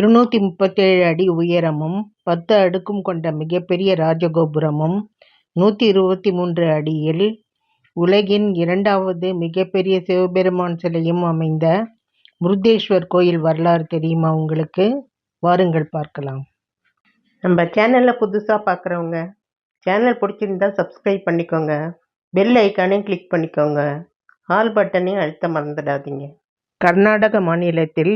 இருநூற்றி முப்பத்தேழு அடி உயரமும் பத்து அடுக்கும் கொண்ட மிகப்பெரிய ராஜகோபுரமும் நூற்றி இருபத்தி மூன்று அடியில் உலகின் இரண்டாவது மிகப்பெரிய சிவபெருமான் சிலையும் அமைந்த முருதேஸ்வர் கோயில் வரலாறு தெரியுமா உங்களுக்கு? வாருங்கள் பார்க்கலாம். நம்ம சேனலில் புதுசாக பார்க்குறவங்க சேனல் பிடிச்சிருந்தா சப்ஸ்கிரைப் பண்ணிக்கோங்க. பெல் ஐக்கானையும் கிளிக் பண்ணிக்கோங்க. ஆல் பட்டனையும் அழுத்த மறந்துடாதீங்க. கர்நாடக மாநிலத்தில்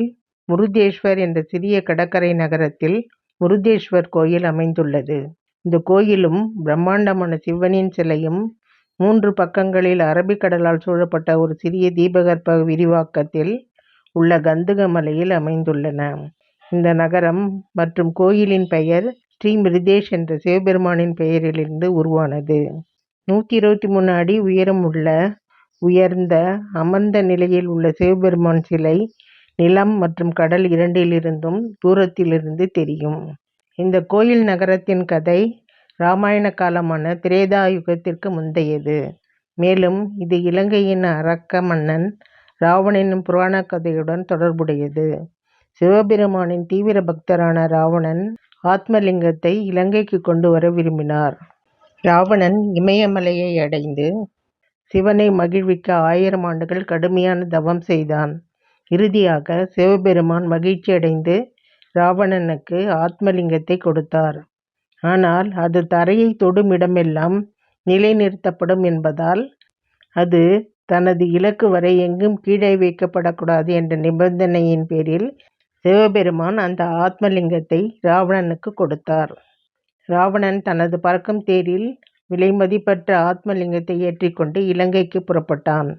முருதேஸ்வர் என்ற சிறிய கடற்கரை நகரத்தில் முருதேஸ்வர் கோயில் அமைந்துள்ளது. இந்த கோயிலும் பிரம்மாண்டமான சிவனின் சிலையும் மூன்று பக்கங்களில் அரபிக்கடலால் சூழப்பட்ட ஒரு சிறிய தீபகற்ப விரிவாக்கத்தில் உள்ள கந்தக மலையில் அமைந்துள்ளன. இந்த நகரம் மற்றும் கோயிலின் பெயர் ஸ்ரீ மிருதேஷ் என்ற சிவபெருமானின் பெயரிலிருந்து உருவானது. நூற்றி இருபத்தி மூணு அடி உயரம் உள்ள உயர்ந்த அமர்ந்த நிலையில் உள்ள சிவபெருமான் சிலை நிலம் மற்றும் கடல் இரண்டிலிருந்தும் தூரத்திலிருந்து தெரியும். இந்த கோயில் நகரத்தின் கதை இராமாயண காலமான திரேதா யுகத்திற்கு முந்தையது. மேலும் இது இலங்கையின் அரக்க மன்னன் ராவணனின் புராண கதையுடன் தொடர்புடையது. சிவபெருமானின் தீவிர பக்தரான ராவணன் ஆத்மலிங்கத்தை இலங்கைக்கு கொண்டு வர விரும்பினார். ராவணன் இமயமலையை அடைந்து சிவனை மகிழ்விக்க ஆயிரம் ஆண்டுகள் கடுமையான தவம் செய்தான். இறுதியாக சிவபெருமான் மகிழ்ச்சியடைந்து ராவணனுக்கு ஆத்மலிங்கத்தை கொடுத்தார். ஆனால் அது தரையை தொடும் இடமெல்லாம் நிலைநிறுத்தப்படும் என்பதால் அது தனது இலக்கு வரை எங்கும் கீழே வைக்கப்படக்கூடாது என்ற நிபந்தனையின் பேரில் சிவபெருமான் அந்த ஆத்மலிங்கத்தை ராவணனுக்கு கொடுத்தார். ராவணன் தனது பறக்கும் தேரில் விலைமதிப்பற்ற ஆத்மலிங்கத்தை ஏற்றிக்கொண்டு இலங்கைக்கு புறப்பட்டான்.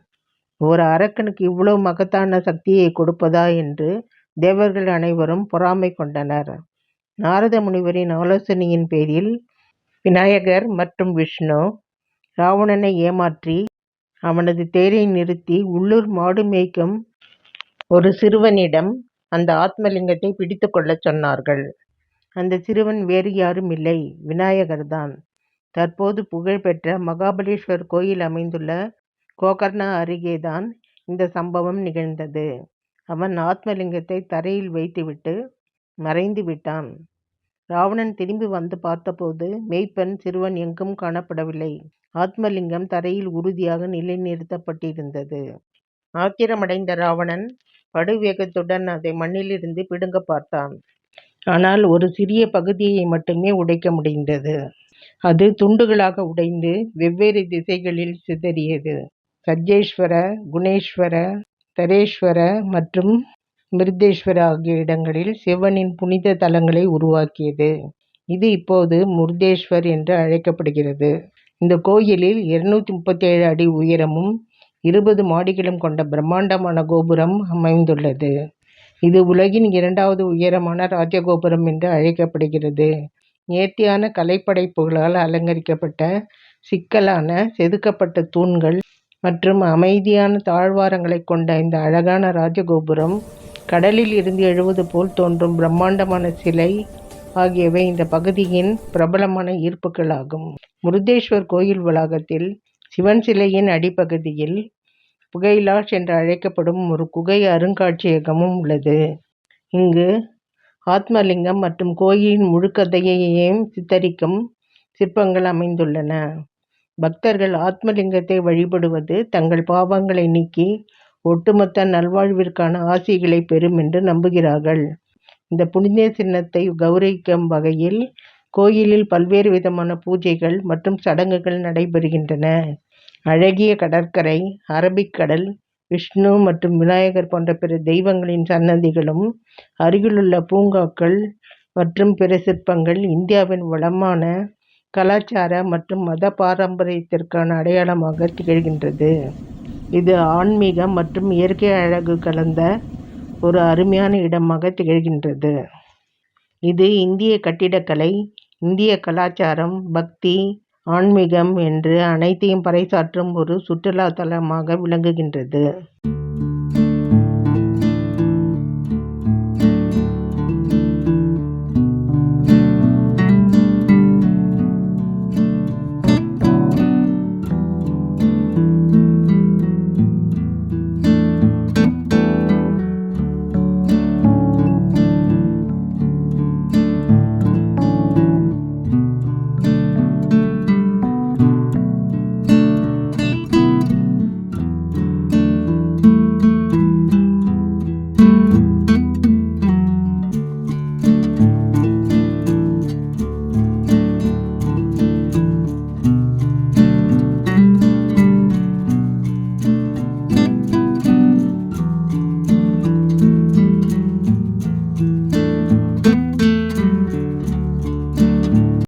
ஒரு அரக்கனுக்கு இவ்வளவு மகத்தான சக்தியை கொடுப்பதா என்று தேவர்கள் அனைவரும் பொறாமை கொண்டனர். நாரத முனிவரின் ஆலோசனையின் பேரில் விநாயகர் மற்றும் விஷ்ணு ராவணனை ஏமாற்றி அவனது தேரை நிறுத்தி உள்ளூர் மாடு மேய்க்கும் ஒரு சிறுவனிடம் அந்த ஆத்மலிங்கத்தை பிடித்து கொள்ளச் சொன்னார்கள். அந்த சிறுவன் வேறு யாரும் இல்லை விநாயகர்தான். தற்போது புகழ்பெற்ற மகாபலேஸ்வர் கோயில் அமைந்துள்ள கோகர்ணா அருகேதான் இந்த சம்பவம் நிகழ்ந்தது. அவன் ஆத்மலிங்கத்தை தரையில் வைத்துவிட்டு மறைந்து விட்டான். ராவணன் திரும்பி வந்து பார்த்தபோது மெய்ப்பெண் சிறுவன் எங்கும் காணப்படவில்லை. ஆத்மலிங்கம் தரையில் உறுதியாக நிலைநிறுத்தப்பட்டிருந்தது. ஆத்திரமடைந்த ராவணன் படுவேகத்துடன் அதை மண்ணிலிருந்து பிடுங்க பார்த்தான். ஆனால் ஒரு சிறிய பகுதியை மட்டுமே உடைக்க முடிந்தது. அது துண்டுகளாக உடைந்து வெவ்வேறு திசைகளில் சிதறியது. சஜ்ஜேஸ்வர குணேஸ்வர தரேஸ்வர மற்றும் மிருதேஸ்வர ஆகிய இடங்களில் சிவனின் புனித தலங்களை உருவாக்கியது. இது இப்போது முருதேஸ்வர் என்று அழைக்கப்படுகிறது. இந்த கோயிலில் இருநூத்தி முப்பத்தி ஏழு அடி உயரமும் இருபது மாடிகளும் கொண்ட பிரம்மாண்டமான கோபுரம் அமைந்துள்ளது. இது உலகின் இரண்டாவது உயரமான ராஜகோபுரம் என்று அழைக்கப்படுகிறது. நேர்த்தியான கலைப்படைப்புகளால் அலங்கரிக்கப்பட்ட சிக்கலான செதுக்கப்பட்ட தூண்கள் மற்றும் அமைதியான தாழ்வாரங்களை கொண்ட இந்த அழகான ராஜகோபுரம் கடலில் இருந்து எழுவது போல் தோன்றும் பிரம்மாண்டமான சிலை ஆகியவை இந்த பகுதியின் பிரபலமான ஈர்ப்புகளாகும். முருதேஸ்வர் கோயில் வளாகத்தில் சிவன் சிலையின் அடிப்பகுதியில் புகைலாஷ் என்று அழைக்கப்படும் ஒரு குகை அருங்காட்சியகமும் உள்ளது. இங்கு ஆத்மலிங்கம் மற்றும் கோயிலின் முழுக்கதையையும் சித்தரிக்கும் சிற்பங்கள் அமைந்துள்ளன. பக்தர்கள் ஆத்மலிங்கத்தை வழிபடுவது தங்கள் பாவங்களை நீக்கி ஒட்டுமொத்த நல்வாழ்விற்கான ஆசிகளை பெறும் என்று நம்புகிறார்கள். இந்த புனித சின்னத்தை கௌரவிக்கும் வகையில் கோயிலில் பல்வேறு விதமான பூஜைகள் மற்றும் சடங்குகள் நடைபெறுகின்றன. அழகிய கடற்கரை அரபிக்கடல் விஷ்ணு மற்றும் விநாயகர் போன்ற பிற தெய்வங்களின் சன்னதிகளும் அருகிலுள்ள பூங்காக்கள் மற்றும் பிற சிற்பங்கள் இந்தியாவின் வளமான கலாச்சார மற்றும் மத பாரம்பரியத்திற்கான அடையாளமாக திகழ்கின்றது. இது ஆன்மீகம் மற்றும் இயற்கை அழகு கலந்த ஒரு அருமையான இடமாக திகழ்கின்றது. இது இந்திய கட்டிடக்கலை இந்திய கலாச்சாரம் பக்தி ஆன்மீகம் என்று அனைத்தையும் பறைசாற்றும் ஒரு சுற்றுலா தலமாக விளங்குகின்றது.